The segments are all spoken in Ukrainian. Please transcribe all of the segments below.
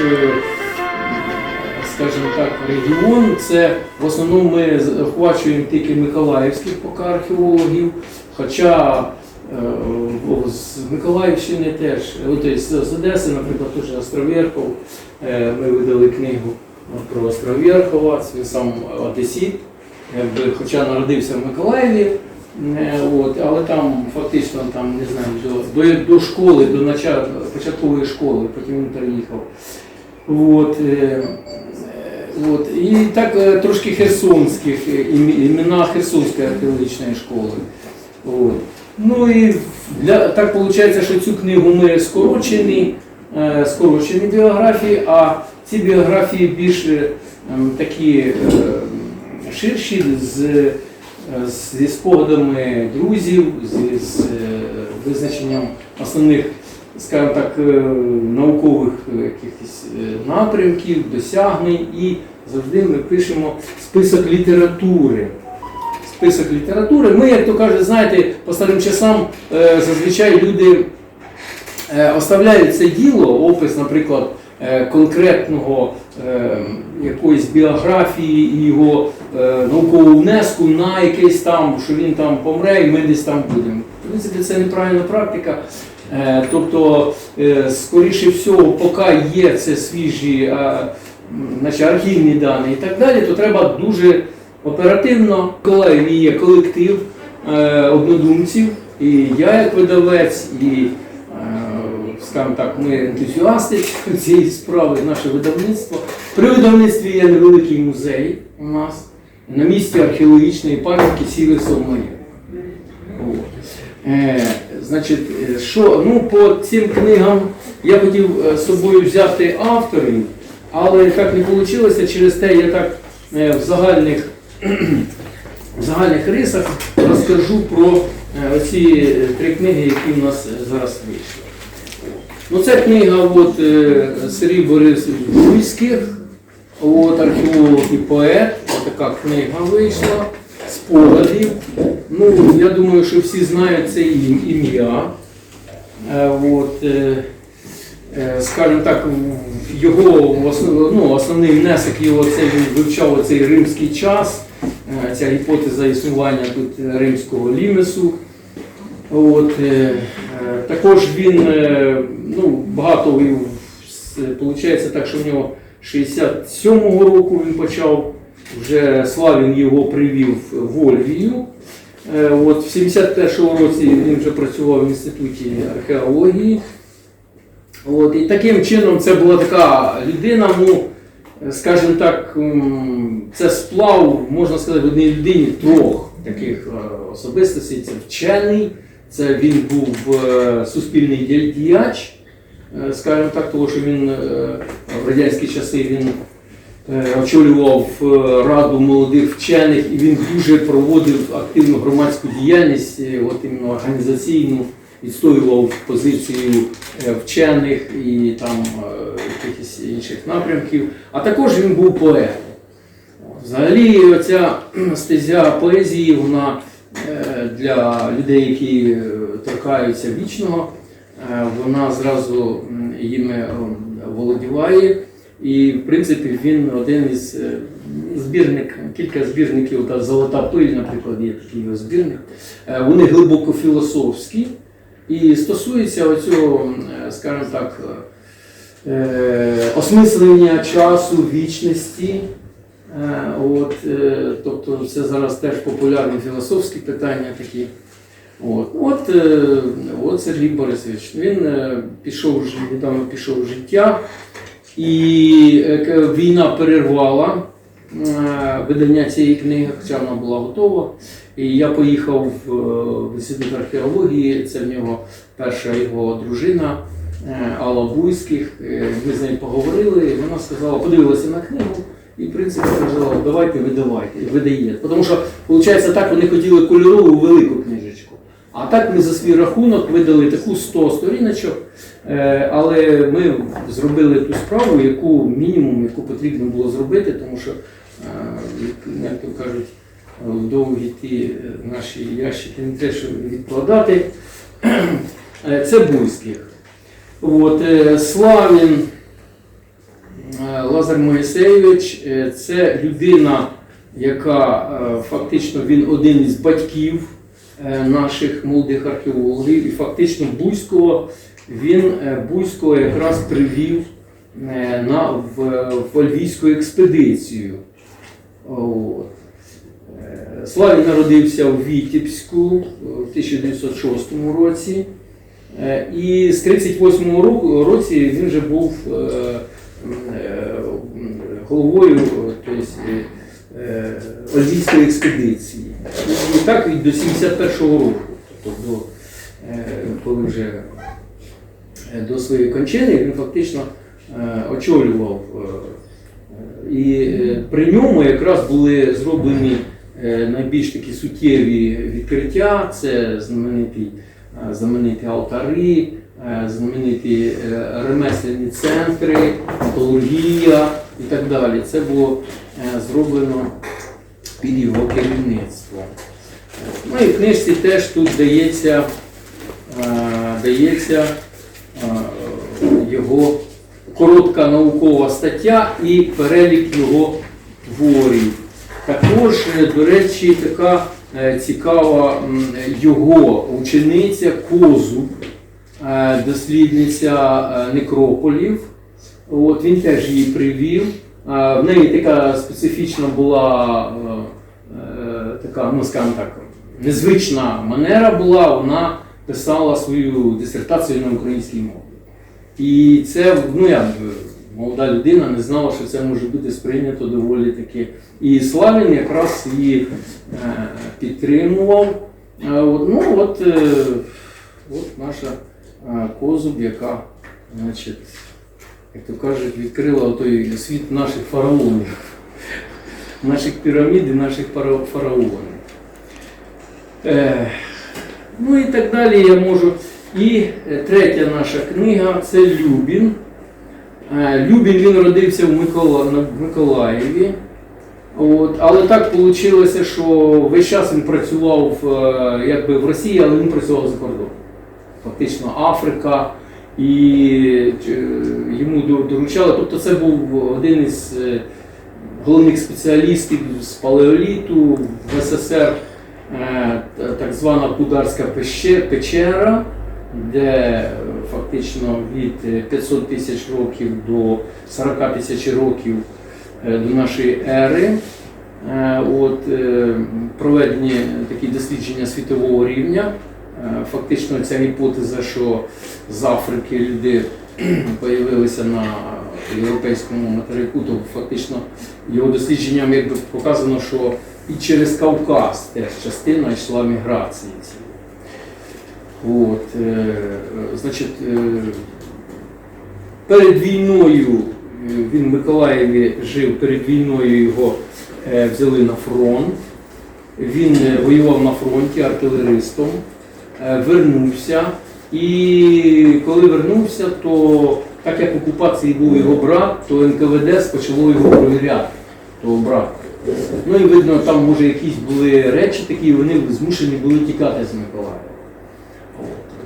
е, скажімо так, регіон, це в основному ми охвачуємо тільки Миколаївських поки археологів, хоча е, з Миколаївщини теж, і з Одеси, наприклад, теж Островєрхов, е, ми видали книгу про Островєрхова, він сам одесіт, хоча народився в Миколаєві, е, от, але там фактично там, не знаю, до, до, до школи, до початкової школи, потім він переїхав. От, е, от, і так е, трошки херсонських, е, імена Херсонської археологічної школи. От. Ну і для, так виходить, що цю книгу ми скорочені, скорочені біографії, а ці біографії більш такі ширші з, зі спогадами друзів, зі, з визначенням основних, скажімо так, е, наукових е, якихось е, напрямків, досягнень і завжди ми пишемо список літератури. Список літератури. Ми, як то кажуть, знаєте, по старим часам зазвичай люди оставляють це діло, опис, наприклад, конкретного якоїсь біографії і його наукового внеску на якийсь там, що він там помре, і ми десь там будемо. В принципі, це неправильна практика. Е, Тобто, е, скоріше всього, поки є це свіжі значить, архівні дані і так далі, то треба дуже оперативно. Миколаєві є колектив е, однодумців, і я як видавець, і скажімо так, ми ентузіасти цієї справи, наше видавництво. При видавництві є невеликий музей у нас на місці археологічної пам'ятки Сіли Совмоє. Е, е, що, ну, по цим книгам я хотів е, з собою взяти авторів, але так не вийшло, через те я так е, в загальних, в загальних рисах розкажу про е, оці е, три книги, які в нас зараз вийшли. Ну, це книга от, Сергій Борисович Буйських, от, археолог і поет. Така книга вийшла, спогадів. Ну, я думаю, що всі знають це ім- ім'я. Е, От, е, е, скажімо так, його ну, основний внесок його це він вивчав цей римський час, ця гіпотеза існування тут римського лімесу. От, також він ну, багато виходить так, що в нього 67-го року він почав, вже Славін його привів в Ольвію. Е, От, в 71-му році він вже працював в інституті археології. От, і таким чином це була така людина, ну, скажімо так, це сплав, можна сказати, в одній людині трьох таких е, особистостей. Це вчений, це він був е, суспільний діяч, скажімо так, тому що він в радянські часи він очолював е, раду молодих вчених і він дуже проводив активну громадську діяльність, е, от іменно організаційну, відстоював позицію е, вчених і там е, якихось інших напрямків. А також він був поетом. Взагалі, оця стезя поезії, вона е, для людей, які е, торкаються вічного, е, вона зразу м, їми е, володіває. І, в принципі, він один із е, збірник, кілька збірників, та Золота пиль, наприклад, є такий його збірник. Е, Вони глибоко філософські і стосуються оцього, е, скажімо так, осмислення часу, вічності. От, тобто це зараз теж популярні філософські питання такі. От, от, е, от Сергій Борисович. Він пішов недавно пішов в життя, і е, війна перервала е, видання цієї книги, хоча вона була готова. І я поїхав в, е, інститут археології, це в нього перша його дружина Алла Буйських. Ми з нею поговорили, і вона сказала, подивилася на книгу. І, в принципі, сказала, давайте видавайте, видає. Тому що, виходить, так вони хотіли кольорову велику. А так ми за свій рахунок видали таку 100 сторіночок, е, але ми зробили ту справу, яку мінімум, яку потрібно було зробити, тому що, е, як- то кажуть, довгі ті е, наші ящики не те, що відкладати. Це Буйських. От, Славін Лазар Моїсеєвич це людина, яка фактично він один із батьків наших молодих археологів, і фактично Буйського він е, Буйського якраз привів е, на, в, в Альвійську експедицію. От. Е, Славін народився у Вітебську в 1906 році. Е, І з 38 року році він вже був е, е, головою е, тобто, е, експедиції. І так і до 71-го року, тобто до, е, коли вже е, до своєї кончини він фактично е, очолював. І при ньому якраз були зроблені найбільш такі суттєві відкриття. Це знаменитий, е, знамениті алтари, знамениті ремесленні центри, металургія і так далі. Це було зроблено під його керівництвом. Ну і в книжці теж тут дається, е, дається е, його коротка наукова стаття і перелік його творів. Також, е, до речі, така цікава його учениця Козуб, дослідниця некрополів. От, він теж її привів. В неї така специфічна була е, е, така, ну скажімо так, незвична манера була, вона писала свою дисертацію на українській мові. І це, ну би, молода людина не знала, що це може бути сприйнято доволі таки. І Славін якраз її е, підтримував. Ну от, от наша козуб, яка, значить, як то кажуть, відкрила той світ наших фараонів, наших пірамід і наших фараонів. Е, ну і так далі я можу. І е, третя наша книга це Любін. Е, Любін він родився в, Микола, в Миколаєві. От, але так вийшло, що весь час він працював е, якби в Росії, але він працював за кордоном. Фактично Африка, і е, йому доручали. Тобто це був один із е, головних спеціалістів з палеоліту в СССР, е, так звана Бударська пеще- печера, де фактично від е, 500 тисяч років до 40 тисяч років до нашої ери. От, проведені такі дослідження світового рівня. Е, Фактично ця гіпотеза, що з Африки люди з'явилися на європейському материку, то фактично його дослідженням якби показано, що і через Кавказ теж частина йшла міграції. От, е, значить, е, перед війною е, він в Миколаєві жив, перед війною його е, взяли на фронт. Він е, воював на фронті артилеристом, вернувся. І коли вернувся, то так як в окупації був його брат, то НКВД почало його перевіряти, того брата. Ну і видно, там може якісь були речі такі, і вони змушені були тікати з Миколаєва.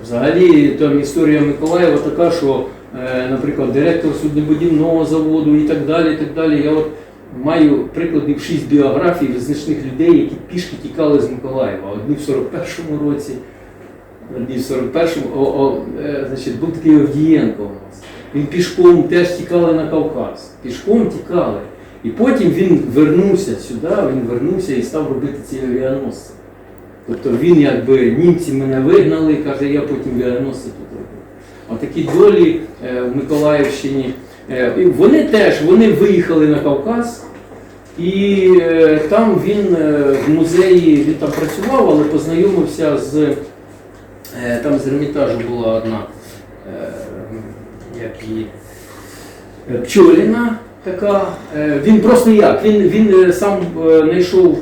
Взагалі там історія Миколаєва така, що, е, наприклад, директор суднобудівного заводу і так далі. і так далі. Я от маю прикладів шість біографій визначних людей, які пішки тікали з Миколаєва. Одні в 41-му році, в 41-му. О, о, е, значить, був такий Овдієнко у нас. Він пішком теж тікали на Кавказ. Пішком тікали. І потім він вернувся сюди, він вернувся і став робити ці авіаносці. Тобто він якби німці мене вигнали, каже, я потім авіаносці тут робив. А такі долі е, в Миколаївщині. Е, вони теж вони виїхали на Кавказ, і е, там він е, в музеї він там працював, але познайомився з там з Ермітажу була одна е, як її, е, Пчоліна така. Е, Він просто як? Він, він е, сам е, знайшов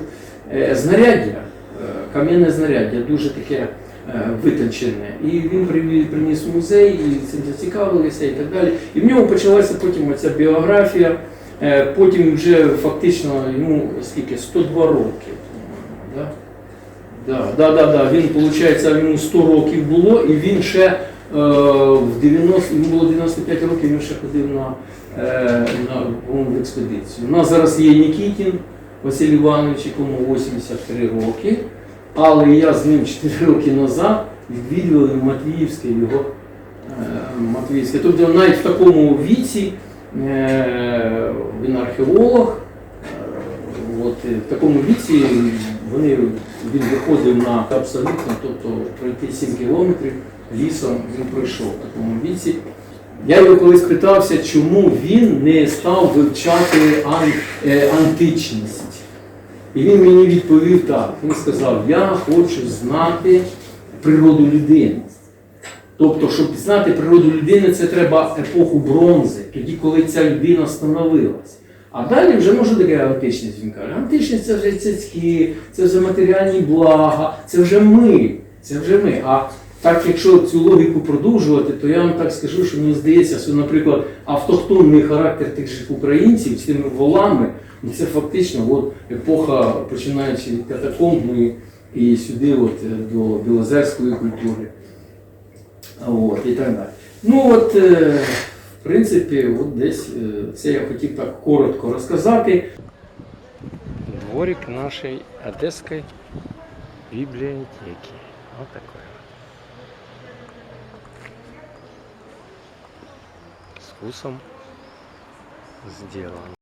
е, знаряддя, е, кам'яне знаряддя, дуже таке е, витончене. І він приніс музей, і цим зацікавилися і так далі. І в нього почалася потім оця біографія. Е, Потім вже фактично йому скільки? 102 роки. Да? Да, да, да. Він, виходить, йому 100 років було, і він ще в 90, йому було 95 років, він ще ходив на, е, на в експедицію. У нас зараз є Нікітін Василь Іванович, якому 83 роки, але я з ним 4 роки назад відвідували Матвіївське його е, Матвіївське. Тобто навіть в такому віці е, він археолог. е, От, е, в такому віці вони, він виходив на абсолютно, тобто пройти 7 кілометрів лісом він пройшов в такому віці. Я його колись питався, чому він не став вивчати ан, е, античність. І він мені відповів так. Він сказав: Я хочу знати природу людини. Тобто, щоб знати природу людини, це треба епоху бронзи, тоді, коли ця людина становилась. А далі вже може таке античність. Він каже, античність це вже цицьки, це вже матеріальні блага, це вже ми. Це вже ми. А так, якщо цю логіку продовжувати, то я вам так скажу, що мені здається, що, наприклад, автохтонний характер тих же українців з тими волами, ну це фактично от, епоха, починаючи від катакомбної і сюди, от, е, до білозерської культури. От, і так далі. Ну от, е, в принципі, от десь це я хотів так коротко розказати. Дворик нашої Одеської бібліотеки. Ось такой З вкусом сделан.